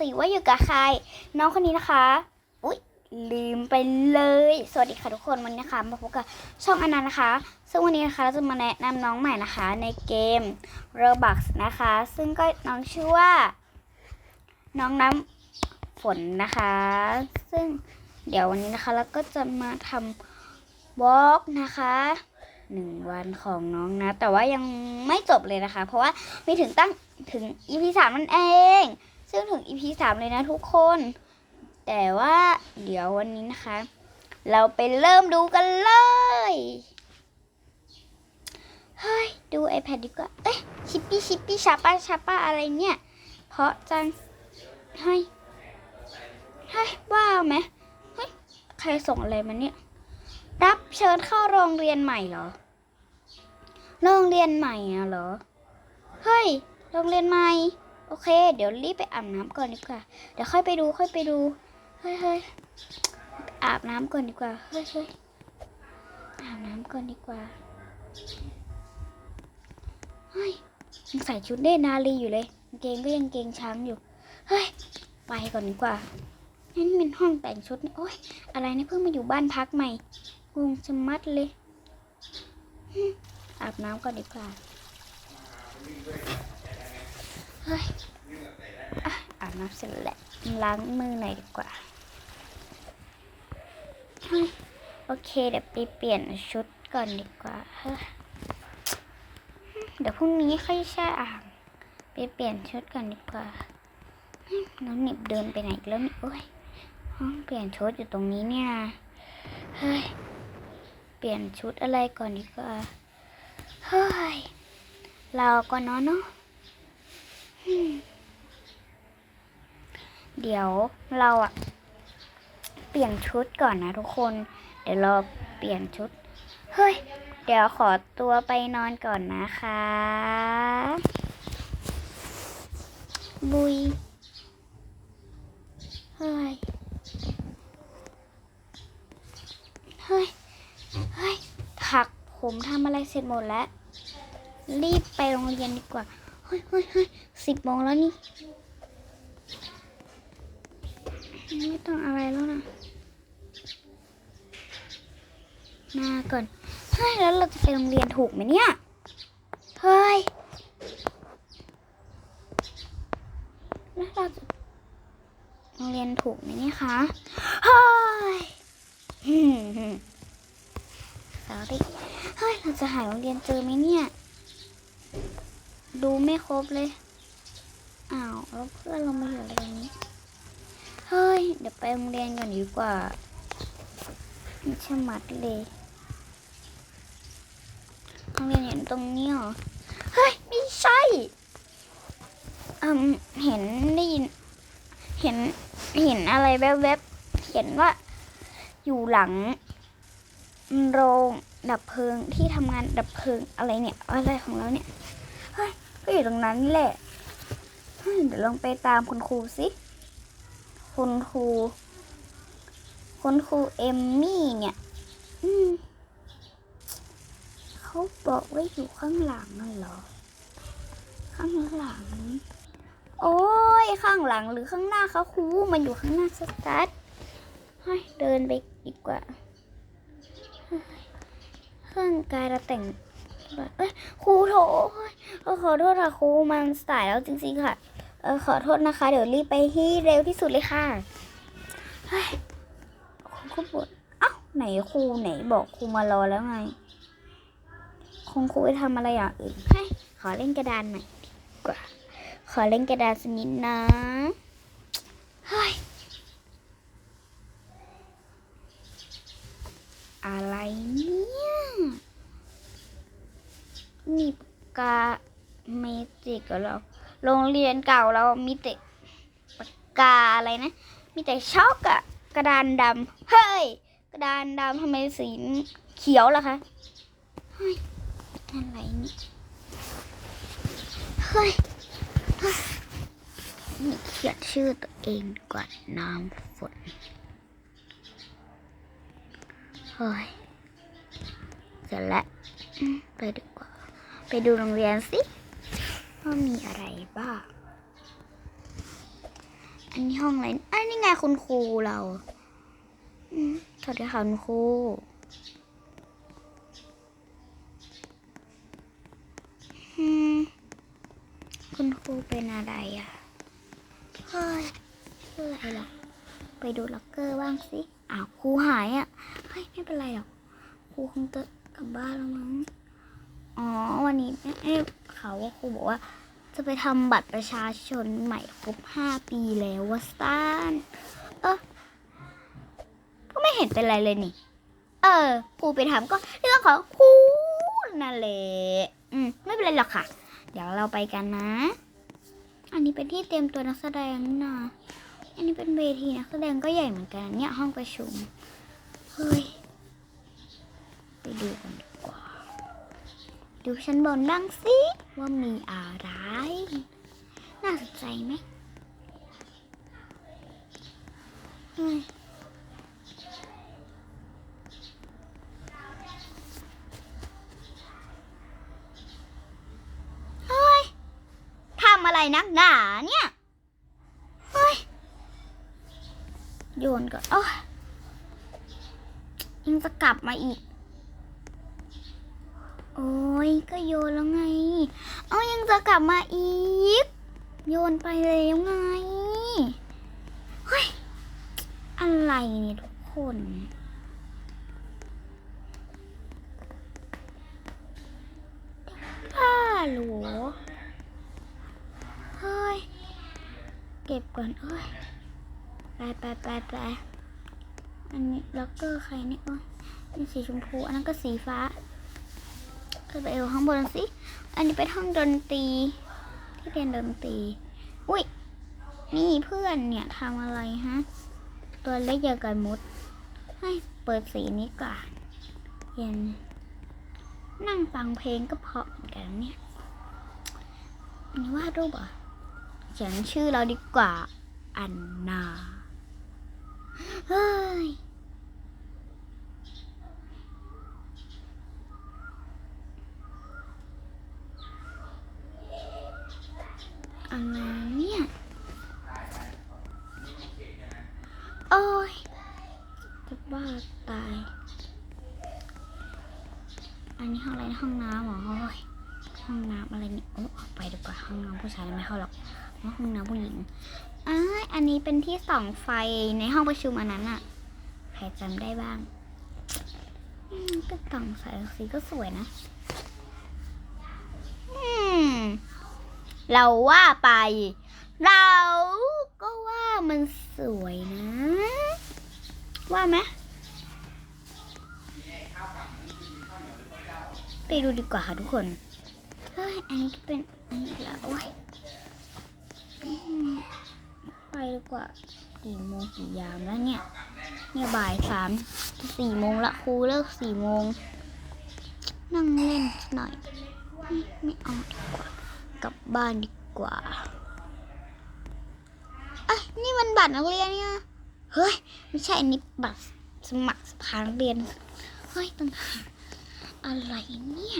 สิว่าอยู่กับใคร น้องคนนี้นะคะ อุ๊ยลืมไปเลย สวัสดีค่ะทุกคนวันนี้นะคะมาพบกับช่องอนันต์นะคะ ซึ่งวันนี้นะคะเราจะมาแนะนำน้องใหม่นะคะ ในเกม Robux นะคะ ซึ่งก็น้องชื่อว่า น้องน้ำฝนนะคะ ซึ่งเดี๋ยววันนี้นะคะเราก็จะมาทำวอล์กนะคะหนึ่งวันของน้องนะ แต่ว่ายังไม่จบเลยนะคะ เพราะว่าไม่ถึงตั้งถึง EP สามนั่นเอง ซึ่งถึง EP สามเลยนะทุกคน แต่ว่าเดี๋ยววันนี้นะคะ เราไปเริ่มดูกันเลย เฮ้ย ดู iPad ดีกว่า เอ้ยชิปปี้ชิปปี้ชาป้าชาป้าอะไรเนี่ย เพราะจังเฮ้ยเฮ้ยว้าวไหมเฮ้ย ใครส่งอะไรมาเนี่ย รับเชิญเข้าโรงเรียนใหม่เหรอ โรงเรียนใหม่อะเหรอ เฮ้ย โรงเรียนใหม่ โอเค เดี๋ยวรีบไปอาบน้ำก่อนดีกว่า เดี๋ยวค่อยไปดูค่อยไปดู เฮ้ยเฮ้ยอาบน้ำก่อนดีกว่า เฮ้ยเฮ้ยอาบน้ำก่อนดีกว่า เฮ้ยยังใส่ชุดเดนาลีอยู่เลยเกงก็ยังเกงช้างอยู่ เฮ้ย ไปก่อนดีกว่านั่นเป็นห้องแต่งชุดนี่โอ๊ย อะไรนี่ยเพิ่งมาอยู่บ้านพักใหม่งงชะมัดเลย อาบน้ำก่อนดีกว่า อ่าบน้ำเสร็จแล้วล้างมือหน่อยดีกว่าเฮ้ยโอเคเดี๋ยวไปเปลี่ยนชุดก่อนดีกว่าเฮ้ยเดี๋ยวพรุ่งนี้ค่อยแช่อ่างไปเปลี่ยนชุดก่อนดีกว่าเฮ้ยน้องหนิบเดินไปไหนอีกแล้วนี่โอ้ยห้องเปลี่ยนชุดอยู่ตรงนี้เนี่ย เฮ้ย เปลี่ยนชุดอะไรก่อนดีกว่า เฮ้ย เราก็นอนเนาะ เดี๋ยวเราอะเปลี่ยนชุดก่อนนะทุกคน เดี๋ยวเราเปลี่ยนชุด เฮ้ย เดี๋ยวขอตัวไปนอนก่อนนะคะ บุย เฮ้ย เฮ้ย เฮ้ย ถักผมทำอะไรเสร็จหมดแล้ว รีบไปโรงเรียนดีกว่า เฮ้ยเฮ้ยเฮ้ย สิบโมงแล้วนี่ ไม่ต้องอะไรแล้วนะ มาก่อนเฮ้ยแล้วเราจะไปโรงเรียนถูกไหมเนี่ย เฮ้ย แล้วเราจะโรงเรียนถูกไหมเนี่ยคะ เฮ้ยสาวดิเฮ้ย เราจะหาโรงเรียนเจอไหมเนี่ย ดูไม่ครบเลย อ้าวแล้วเพื่อนเรามาอยู่อะไรตรงนี้ เฮ้ย เดี๋ยวไปโรงเรียนก่อนดีกว่ามันชมัดเลยโรงเรียนอยู่ตรงนี้เหรอ เฮ้ย ไม่ใช่อืมเห็นได้ยิน เห็นเห็นอะไรแวบๆเขียนว่า อยู่หลังโรงดับเพลิงที่ทำงานดับเพลิงอะไรเนี่ย อะไรของเราเนี่ย เฮ้ย ก็อยู่ตรงนั้นแหละ เดี๋ยวลองไปตามคุณครูสิ คุณครู คุณครูเอมมี่เนี่ย อืมเขาบอกว่าอยู่ข้างหลังน่ะเหรอ ข้างหลัง โอ้ยข้างหลังหรือข้างหน้าคะครูมันอยู่ข้างหน้าสตัดให้ยเดินไปดีกว่าเฮ้ยเครื่องกายเราแต่งครูโถขอโทษค่ะครูมันสายแล้วจริงๆค่ะ เออขอโทษนะคะ เดี๋ยวรีบไปที่เร็วที่สุดเลยค่ะเฮ้ยครูก็บ่นเอ้าไหนครูไหนบอกครูมารอแล้วไง คงครูไปทำอะไรอย่างอื่นให้ยขอเล่นกระดานหน่อยดีกว่า ขอเล่นกระดานสักนิดนะเฮ้ยอะไรเนี่ยนี่ปากกาเมจิกเหรอ โรงเรียนเก่าเรามีแต่ปากกาอะไรนะ มีแต่ช็อกอะกระดานดำเฮ้ย กระดานดำทำไมสีเขียวล่ะคะเฮ้ยอะไรนี่เฮ้ยนี่เขียนชื่อตัวเองก่อนน้ำฝนเฮ้ยเสร็จแล้วไปดีกว่า ไปดูโรงเรียนสิ ว่ามีอะไรบ้าง อันนนี้ห้องอะไรอันนี้ไงคุณครูเราอืมสวัสดีค่ะคุณครูอืมคุณครูเป็นอะไรอะเฮ้ยชื่ออะไรหรอไปดูล็อกเกอร์บ้างสิ อ้าวครูหายอะ เฮ้ย ไม่เป็นไรหรอก ครูคงจะกลับบ้านแล้วมั้ง อ๋อ วันนี้เขาครูบอกว่า จะไปทำบัตรประชาชนใหม่ครบห้าปีแล้ววะสตานเออก็ไม่เห็นเป็นไรเลยนี่ เออครูไปทำก็เรื่องของครูนั่นแหละอืมไม่เป็นไรหรอกค่ะ เดี๋ยวเราไปกันนะ อันนี้เป็นที่เตรียมตัวนักแสดงนะอันนี้เป็นเวทีนักแสดงก็ใหญ่เหมือนกันเนี่ยห้องประชุม เฮ้ย ไปดูกัน ดูชั้นบนบ้างสิ ว่ามีอะไร น่าสนใจไหมเฮ้ยเฮ้ยทำอะไรนักหนาเนี่ย เฮ้ย โยนก่อนโอ้ยยังจะกลับมาอีก โอ้ยก็โยนแล้วไง เอายังจะกลับมาอีก โยนไปเลยยังไง เฮ้ย อะไรเนี่ยทุกคนผ้าหลัวเฮ้ย เก็บก่อนเอ้ย ไปไปไปไปอันนี้ล็อกเกอร์ใครเนี่ยโอ้ยนี่สีชมพู อันนั้นก็สีฟ้า ไปเอาข้างบนสิ อันนี้เป็นห้องดนตรี ที่เรียนดนตรี อุ้ย นี่เพื่อนเนี่ยทำอะไรฮะ ตัวเล็กอย่างกับมุด ให้เปิดสีนี้ก่อนเย็น นั่งฟังเพลงก็เพาะเหมือนกันเนี่ยอันนี้วาดรูปอะเขียนชื่อเราดีกว่า อันนา เฮ้ย อะไรเนี่ย โอ้ยจะบ้าตาย อันนี้ห้องอะไรห้องน้ำเหรอโอ้ยห้องน้ำอะไรนี่โอ้ออกไปดีกว่าห้องน้ำผู้ชายไม่เข้าหรอกว่าห้องน้ำผู้หญิงอ้ายอันนี้เป็นที่ส่องไฟในห้องประชุมอันนั้นอะใครจำได้บ้างก็ส่องสายสีก็สวยนะเราว่าไป เรา มันสวยนะ ว่าไหมไปดูดีกว่าค่ะทุกคนเฮ้ยอันนี้เป็นอันนี้ละโอ้ยไปดีกว่ากี่โมงกี่ยามแล้วเนี่ย เนี่ยบ่ายสามสี่โมงละครูเลิกสี่โมง นั่งเล่นหน่อย ไม่ไม่เอาดีกว่ากลับบ้านดีกว่า อ้ยนี่มันบัตรนักเรียนเนี่ยเฮ้ยไม่ใช่อันนี้บัตรสมัครสภานักเรียนเฮ้ยต่างหากอะไรเนี่ย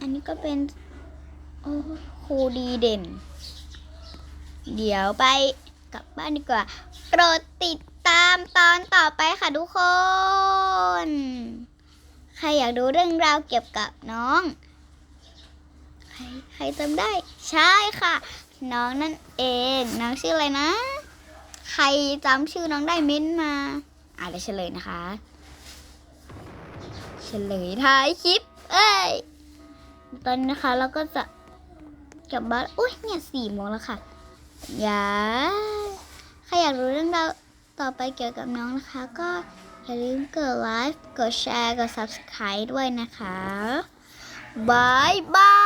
อันนี้ก็เป็นโอ้ครูดีเด่น เดี๋ยวไปกลับบ้านดีกว่าโปรดติดตามตอนต่อไปค่ะทุกคน ใครอยากดูเรื่องราวเกี่ยวกับน้อง ใครใครจำได้ ใช่ค่ะ น้องนั่นเองน้องชื่ออะไรนะ ใครจำชื่อน้องได้เม้นมาอ่านเลยเฉลยนะคะ เฉลยท้ายคลิป เอ้ยตอนนี้นะคะเราก็จะกลับบ้านอุ้ยเนี่ยสี่โมงแล้วค่ะอย่าใครอยากรู้เรื่องราวต่อไปเกี่ยวกับน้องนะคะ ก็อย่าลืมกดไลค์กดแชร์ กด subscribe ด้วยนะคะบายบาย